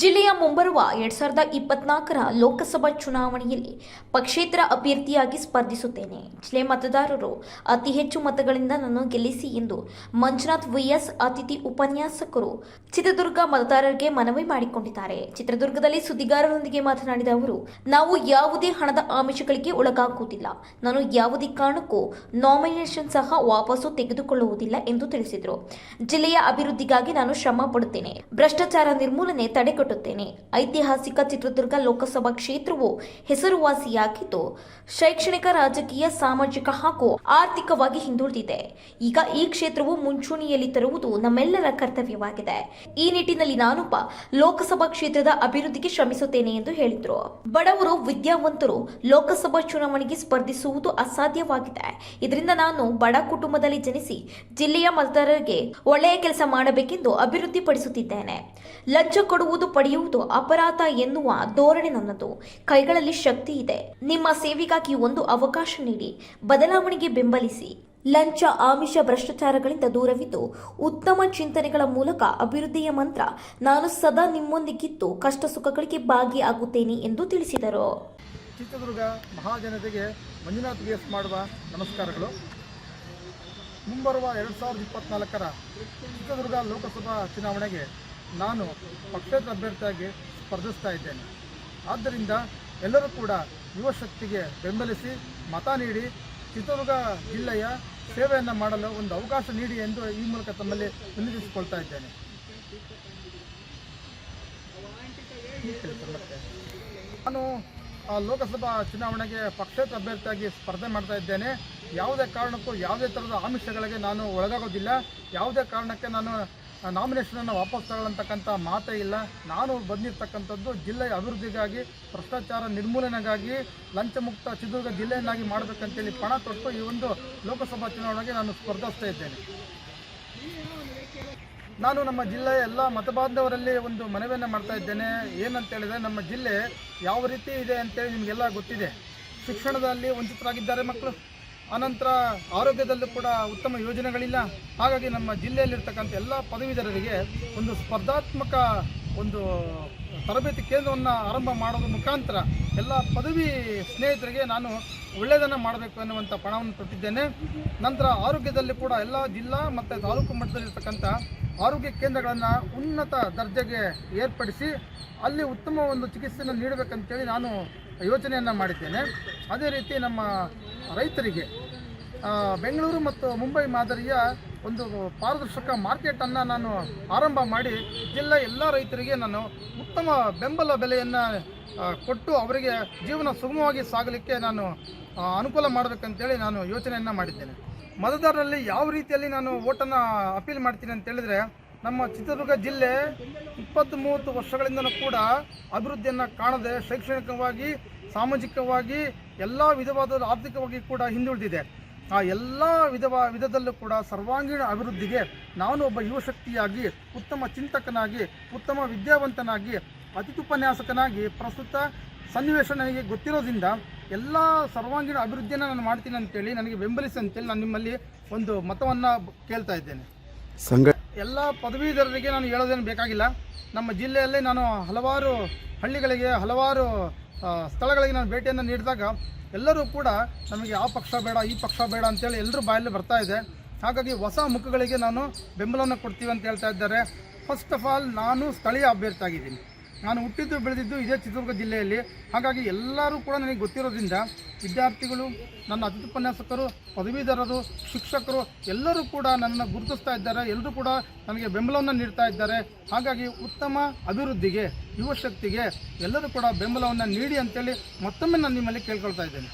ಜಿಲ್ಲೆಯ ಮುಂಬರುವ ಎರಡ್ ಸಾವಿರದ ಇಪ್ಪತ್ನಾಲ್ಕರ ಲೋಕಸಭಾ ಚುನಾವಣೆಯಲ್ಲಿ ಪಕ್ಷೇತರ ಅಭ್ಯರ್ಥಿಯಾಗಿ ಸ್ಪರ್ಧಿಸುತ್ತೇನೆ. ಜಿಲ್ಲೆ ಮತದಾರರು ಅತಿ ಹೆಚ್ಚು ಮತಗಳಿಂದ ನನ್ನನ್ನು ಗೆಲ್ಲಿಸಿ ಎಂದು ಮಂಜುನಾಥ್ ವಿಎಸ್ ಅತಿಥಿ ಉಪನ್ಯಾಸಕರು ಚಿತ್ರದುರ್ಗ ಮತದಾರರಿಗೆ ಮನವಿ ಮಾಡಿಕೊಂಡಿದ್ದಾರೆ. ಚಿತ್ರದುರ್ಗದಲ್ಲಿ ಸುದ್ದಿಗಾರರೊಂದಿಗೆ ಮಾತನಾಡಿದ ಅವರು, ನಾವು ಯಾವುದೇ ಹಣದ ಆಮಿಷಗಳಿಗೆ ಒಳಗಾಗುವುದಿಲ್ಲ. ನಾನು ಯಾವುದೇ ಕಾರಣಕ್ಕೂ ನಾಮಿನೇಷನ್ ಸಹ ವಾಪಸ್ಸು ತೆಗೆದುಕೊಳ್ಳುವುದಿಲ್ಲ ಎಂದು ತಿಳಿಸಿದರು. ಜಿಲ್ಲೆಯ ಅಭಿವೃದ್ಧಿಗಾಗಿ ನಾನು ಶ್ರಮ ಪಡುತ್ತೇನೆ. ಭ್ರಷ್ಟಾಚಾರ ನಿರ್ಮೂಲನೆ ತಡೆಗಟ್ಟುತ್ತೇನೆ ಐತಿಹಾಸಿಕ ಚಿತ್ರದುರ್ಗ ಲೋಕಸಭಾ ಕ್ಷೇತ್ರವು ಹೆಸರುವಾಸಿಯಾಗಿದ್ದು ಶೈಕ್ಷಣಿಕ ರಾಜಕೀಯ ಸಾಮಾಜಿಕ ಹಾಗೂ ಆರ್ಥಿಕವಾಗಿ ಹಿಂದುಳಿದಿದೆ ಈಗ ಈ ಕ್ಷೇತ್ರವು ಮುಂಚೂಣಿಯಲ್ಲಿ ತರುವುದು ನಮ್ಮೆಲ್ಲರ ಕರ್ತವ್ಯವಾಗಿದೆ ಈ ನಿಟ್ಟಿನಲ್ಲಿ ನಾನೊಬ್ಬ ಲೋಕಸಭಾ ಕ್ಷೇತ್ರದ ಅಭಿವೃದ್ಧಿಗೆ ಶ್ರಮಿಸುತ್ತೇನೆ ಎಂದು ಹೇಳಿದರು ಬಡವರು ವಿದ್ಯಾವಂತರು ಲೋಕಸಭಾ ಚುನಾವಣೆಗೆ ಸ್ಪರ್ಧಿಸುವುದು ಅಸಾಧ್ಯವಾಗಿದೆ ಇದರಿಂದ ನಾನು ಬಡ ಕುಟುಂಬದಲ್ಲಿ ಜನಿಸಿ ಜಿಲ್ಲೆಯ ಮತದಾರರಿಗೆ ಒಳ್ಳೆಯ ಕೆಲಸ ಮಾಡಬೇಕೆಂದು ಅಭಿವೃದ್ಧಿಪಡಿಸುತ್ತಿದ್ದೇನೆ ಲಂಚ ಕೊಡುವುದು ಪಡೆಯುವುದು ಅಪರಾಧ ಎನ್ನುವ ಧೋರಣೆ ನನ್ನದು. ಕೈಗಳಲ್ಲಿ ಶಕ್ತಿ ಇದೆ. ನಿಮ್ಮ ಸೇವೆಗಾಗಿ ಒಂದು ಅವಕಾಶ ನೀಡಿ. ಬದಲಾವಣೆಗೆ ಬೆಂಬಲಿಸಿ. ಲಂಚ, ಆಮಿಷ, ಭ್ರಷ್ಟಾಚಾರಗಳಿಂದ ದೂರವಿದ್ದು, ಉತ್ತಮ ಚಿಂತನೆಗಳ ಮೂಲಕ ಅಭಿವೃದ್ಧಿಯ ಮಂತ್ರ ನಾನು ಸದಾ ನಿಮ್ಮೊಂದಿಗಿದ್ದು ಕಷ್ಟ ಸುಖಗಳಿಗೆ ಭಾಗಿಯಾಗುತ್ತೇನೆ ಎಂದು ತಿಳಿಸಿದರು. ಚಿತ್ರದುರ್ಗ ಮಹಾಜನತೆಗೆ ಮಂಜುನಾಥ್ ಗೇಸ್ ಮಾಡುವ ನಮಸ್ಕಾರಗಳು. ಮುಂಬರುವ ಎರಡು ಸಾವಿರದ ಇಪ್ಪತ್ನಾಲ್ಕರ ಚಿತ್ರದುರ್ಗ ಲೋಕಸಭಾ ಚುನಾವಣೆಗೆ ನಾನು ಪಕ್ಷೇತರ ಅಭ್ಯರ್ಥಿಯಾಗಿ ಸ್ಪರ್ಧಿಸ್ತಾ ಇದ್ದೇನೆ. ಆದ್ದರಿಂದ ಎಲ್ಲರೂ ಕೂಡ ಯುವ ಶಕ್ತಿಗೆ ಬೆಂಬಲಿಸಿ ಮತ ನೀಡಿ ಚಿತ್ರದುರ್ಗ ಜಿಲ್ಲೆಯ ಸೇವೆಯನ್ನು ಮಾಡಲು ಒಂದು ಅವಕಾಶ ನೀಡಿ ಎಂದು ಈ ಮೂಲಕ ತಮ್ಮಲ್ಲಿ ವಿನಂತಿಸಿಕೊಳ್ತಾ ಇದ್ದೇನೆ. ನಾನು ಲೋಕಸಭಾ ಚುನಾವಣೆಗೆ ಪಕ್ಷೇತರ ಅಭ್ಯರ್ಥಿಯಾಗಿ ಸ್ಪರ್ಧೆ ಮಾಡ್ತಾ ಇದ್ದೇನೆ. ಯಾವುದೇ ಕಾರಣಕ್ಕೂ ಯಾವುದೇ ಥರದ ಆಮಿಷಗಳಿಗೆ ನಾನು ಒಳಗಾಗೋದಿಲ್ಲ. ಯಾವುದೇ ಕಾರಣಕ್ಕೆ ನಾನು ನಾಮಿನೇಷನನ್ನು ವಾಪಸ್ ತಗೊಳ್ಳಂತಕ್ಕಂಥ ಮಾತೇ ಇಲ್ಲ. ನಾನು ಬಂದಿರತಕ್ಕಂಥದ್ದು ಜಿಲ್ಲೆಯ ಅಭಿವೃದ್ಧಿಗಾಗಿ, ಭ್ರಷ್ಟಾಚಾರ ನಿರ್ಮೂಲನೆಗಾಗಿ, ಲಂಚಮುಕ್ತ ಚಿತ್ರದುರ್ಗ ಜಿಲ್ಲೆಯನ್ನಾಗಿ ಮಾಡಬೇಕಂತೇಳಿ ಪಣ ತೊಟ್ಟು ಈ ಒಂದು ಲೋಕಸಭಾ ಚುನಾವಣೆಗೆ ನಾನು ಸ್ಪರ್ಧಿಸ್ತಾ ಇದ್ದೇನೆ. ನಾನು ನಮ್ಮ ಜಿಲ್ಲೆಯ ಎಲ್ಲ ಮತಬಾಂಧವರಲ್ಲಿ ಒಂದು ಮನವಿಯನ್ನು ಮಾಡ್ತಾ ಇದ್ದೇನೆ. ಏನಂತ ಹೇಳಿದ್ರೆ ನಮ್ಮ ಜಿಲ್ಲೆ ಯಾವ ರೀತಿ ಇದೆ ಅಂತೇಳಿ ನಿಮಗೆಲ್ಲ ಗೊತ್ತಿದೆ. ಶಿಕ್ಷಣದಲ್ಲಿ ವಂಚಿತರಾಗಿದ್ದಾರೆ ಮಕ್ಕಳು. ಅನಂತರ ಆರೋಗ್ಯದಲ್ಲೂ ಕೂಡ ಉತ್ತಮ ಯೋಜನೆಗಳಿಲ್ಲ. ಹಾಗಾಗಿ ನಮ್ಮ ಜಿಲ್ಲೆಯಲ್ಲಿರ್ತಕ್ಕಂಥ ಎಲ್ಲ ಪದವೀಧರರಿಗೆ ಒಂದು ಸ್ಪರ್ಧಾತ್ಮಕ ಒಂದು ತರಬೇತಿ ಕೇಂದ್ರವನ್ನು ಆರಂಭ ಮಾಡೋದ್ರ ಮುಖಾಂತರ ಎಲ್ಲ ಪದವಿ ಸ್ನೇಹಿತರಿಗೆ ನಾನು ಒಳ್ಳೆಯದನ್ನು ಮಾಡಬೇಕು ಎನ್ನುವಂಥ ಪಣವನ್ನು ತೊಟ್ಟಿದ್ದೇನೆ. ನಂತರ ಆರೋಗ್ಯದಲ್ಲಿ ಕೂಡ ಎಲ್ಲ ಜಿಲ್ಲಾ ಮತ್ತು ತಾಲೂಕು ಮಟ್ಟದಲ್ಲಿರ್ತಕ್ಕಂಥ ಆರೋಗ್ಯ ಕೇಂದ್ರಗಳನ್ನು ಉನ್ನತ ದರ್ಜೆಗೆ ಏರ್ಪಡಿಸಿ ಅಲ್ಲಿ ಉತ್ತಮ ಒಂದು ಚಿಕಿತ್ಸೆಯನ್ನು ನೀಡಬೇಕಂತೇಳಿ ನಾನು ಯೋಚನೆಯನ್ನು ಮಾಡಿದ್ದೇನೆ. ಅದೇ ರೀತಿ ನಮ್ಮ ರೈತರಿಗೆ ಬೆಂಗಳೂರು ಮತ್ತು ಮುಂಬೈ ಮಾದರಿಯ ಒಂದು ಪಾರದರ್ಶಕ ಮಾರ್ಕೆಟನ್ನು ನಾನು ಆರಂಭ ಮಾಡಿ, ಜಿಲ್ಲಾ ಎಲ್ಲ ರೈತರಿಗೆ ನಾನು ಉತ್ತಮ ಬೆಂಬಲ ಬೆಲೆಯನ್ನು ಕೊಟ್ಟು ಅವರಿಗೆ ಜೀವನ ಸುಗಮವಾಗಿ ಸಾಗಲಿಕ್ಕೆ ನಾನು ಅನುಕೂಲ ಮಾಡಬೇಕಂತೇಳಿ ನಾನು ಯೋಚನೆಯನ್ನು ಮಾಡಿದ್ದೇನೆ. ಮತದಾರರಲ್ಲಿ ಯಾವ ರೀತಿಯಲ್ಲಿ ನಾನು ಓಟನ್ನು ಅಪೀಲ್ ಮಾಡ್ತೀನಿ ಅಂತ ಹೇಳಿದ್ರೆ ನಮ್ಮ ಚಿತ್ರದುರ್ಗ ಜಿಲ್ಲೆ ಇಪ್ಪತ್ತು ಮೂವತ್ತು ವರ್ಷಗಳಿಂದಲೂ ಕೂಡ ಅಭಿವೃದ್ಧಿಯನ್ನು ಕಾಣದೆ ಶೈಕ್ಷಣಿಕವಾಗಿ, ಸಾಮಾಜಿಕವಾಗಿ ಎಲ್ಲ ವಿಧವಾದ ಆರ್ಥಿಕವಾಗಿ ಕೂಡ ಹಿಂದುಳಿದಿದೆ. ಆ ಎಲ್ಲ ವಿಧವ, ವಿಧದಲ್ಲೂ ಕೂಡ ಸರ್ವಾಂಗೀಣ ಅಭಿವೃದ್ಧಿಗೆ ನಾನು ಒಬ್ಬ ಯುವಶಕ್ತಿಯಾಗಿ ಉತ್ತಮ ಚಿಂತಕನಾಗಿ, ಉತ್ತಮ ವಿದ್ಯಾವಂತನಾಗಿ, ಅತಿಥುಪನ್ಯಾಸಕನಾಗಿ ಪ್ರಸ್ತುತ ಸನ್ನಿವೇಶ ನನಗೆ ಗೊತ್ತಿರೋದ್ರಿಂದ ಎಲ್ಲ ಸರ್ವಾಂಗೀಣ ಅಭಿವೃದ್ಧಿಯನ್ನು ನಾನು ಮಾಡ್ತೀನಿ ಅಂತೇಳಿ ನನಗೆ ಬೆಂಬಲಿಸಿ ಅಂತೇಳಿ ನಾನು ನಿಮ್ಮಲ್ಲಿ ಒಂದು ಮತವನ್ನು ಕೇಳ್ತಾ ಇದ್ದೇನೆ. ಎಲ್ಲ ಪದವೀಧರರಿಗೆ ನಾನು ಹೇಳೋದೇನು ಬೇಕಾಗಿಲ್ಲ. ನಮ್ಮ ಜಿಲ್ಲೆಯಲ್ಲಿ ನಾನು ಹಲವಾರು ಹಳ್ಳಿಗಳಿಗೆ, ಹಲವಾರು ಸ್ಥಳಗಳಿಗೆ ನಾನು ಭೇಟಿಯನ್ನು ನೀಡಿದಾಗ ಎಲ್ಲರೂ ಕೂಡ ನಮಗೆ ಆ ಪಕ್ಷ ಬೇಡ, ಈ ಪಕ್ಷ ಬೇಡ ಅಂತೇಳಿ ಎಲ್ಲರೂ ಬಾಯಲ್ಲಿ ಬರ್ತಾ ಇದೆ. ಹಾಗಾಗಿ ಹೊಸ ಮುಖಗಳಿಗೆ ನಾನು ಬೆಂಬಲವನ್ನು ಕೊಡ್ತೀವಿ ಅಂತ ಹೇಳ್ತಾ ಇದ್ದಾರೆ. ಫಸ್ಟ್ ಆಫ್ ಆಲ್ ನಾನು ಸ್ಥಳೀಯ ಅಭ್ಯರ್ಥಿ ಆಗಿದ್ದೀನಿ ನಾನು ಹುಟ್ಟಿದ್ದು ಬೆಳೆದಿದ್ದು ಇದೇ ಚಿತ್ರದುರ್ಗ ಜಿಲ್ಲೆಯಲ್ಲಿ. ಹಾಗಾಗಿ ಎಲ್ಲರೂ ಕೂಡ ನನಗೆ ಗೊತ್ತಿರೋದ್ರಿಂದ ವಿದ್ಯಾರ್ಥಿಗಳು, ನನ್ನ ಅತಿಥುಪನ್ಯಾಸಕರು ಪದವೀಧರರು, ಶಿಕ್ಷಕರು ಎಲ್ಲರೂ ಕೂಡ ನನ್ನನ್ನು ಗುರುತಿಸ್ತಾ ಇದ್ದಾರೆ. ಎಲ್ಲರೂ ಕೂಡ ನನಗೆ ಬೆಂಬಲವನ್ನು ನೀಡ್ತಾ ಇದ್ದಾರೆ. ಹಾಗಾಗಿ ಉತ್ತಮ ಅಭಿವೃದ್ಧಿಗೆ ಯುವಶಕ್ತಿಗೆ ಎಲ್ಲರೂ ಕೂಡ ಬೆಂಬಲವನ್ನು ನೀಡಿ ಅಂತೇಳಿ ಮತ್ತೊಮ್ಮೆ ನಾನು ನಿಮ್ಮಲ್ಲಿ ಕೇಳ್ಕೊಳ್ತಾ ಇದ್ದೇನೆ.